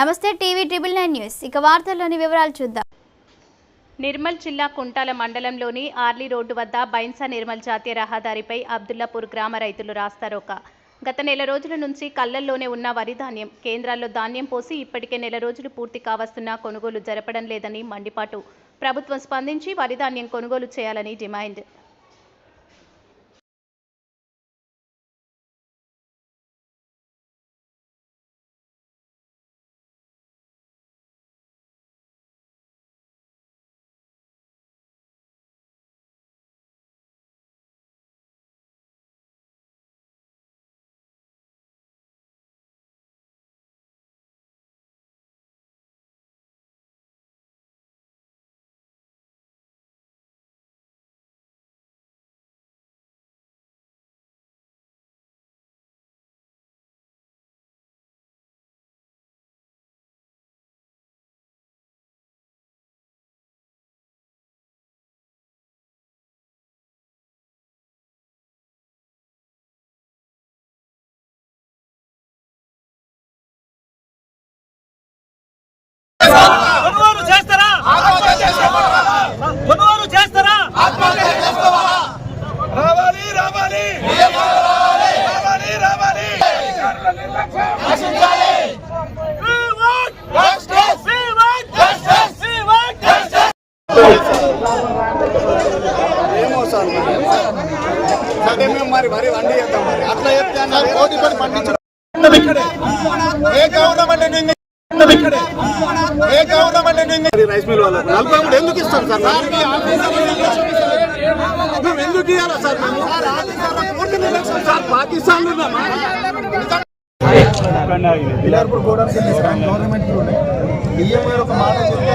నమస్తే TV triple nine news. ఇక వార్తల్లోని వివరాలు చూద్దాం. నిర్మల్ జిల్లా కుంటాల మండలంలోని ఆర్లీ రోడ్డు వద్ద బైన్సా నిర్మల్ జాతీయ రహదారిపై అబ్దుల్లాపూర్ గ్రామ రైతులు రాస్తారోక. గత నెల రోజుల నుంచి కళ్ళల్లోనే ఉన్న వరి ధాన్యం కేంద్రాల్లో ధాన్యం పోసి ఇప్పటికే నెల రోజులు పూర్తి కావస్తున్నా కొనుగోలు జరపడం లేదని మండిపాటు ప్రభుత్వం స్పందించి వరి ధాన్యం కొనుగోలు చేయాలని డిమాండ్. కొనుగోలు చేస్తారా? కొనుగోలు చేస్తారా? రావాలి. ఏమో సార్ మరి. మేము మరి వరి వండి చేద్దాం మరి. అట్లా చెప్తే అన్న పోటీ పడి పండించడం ఏ గవర్నమెంట్ నిన్ను ఏ గవర్నమెంట్ నిన్ను రైస్ మిల్ నలభై మూడు ఎందుకు ఇస్తాం సార్? మేము ఎందుకు ఇవ్వాలా సార్ మేము? సార్ పాకిస్తాన్లో ఉన్నామా? వెళ్ళి సార్ గవర్నమెంట్ బియ్యం గారు ఒక మాట చెప్తే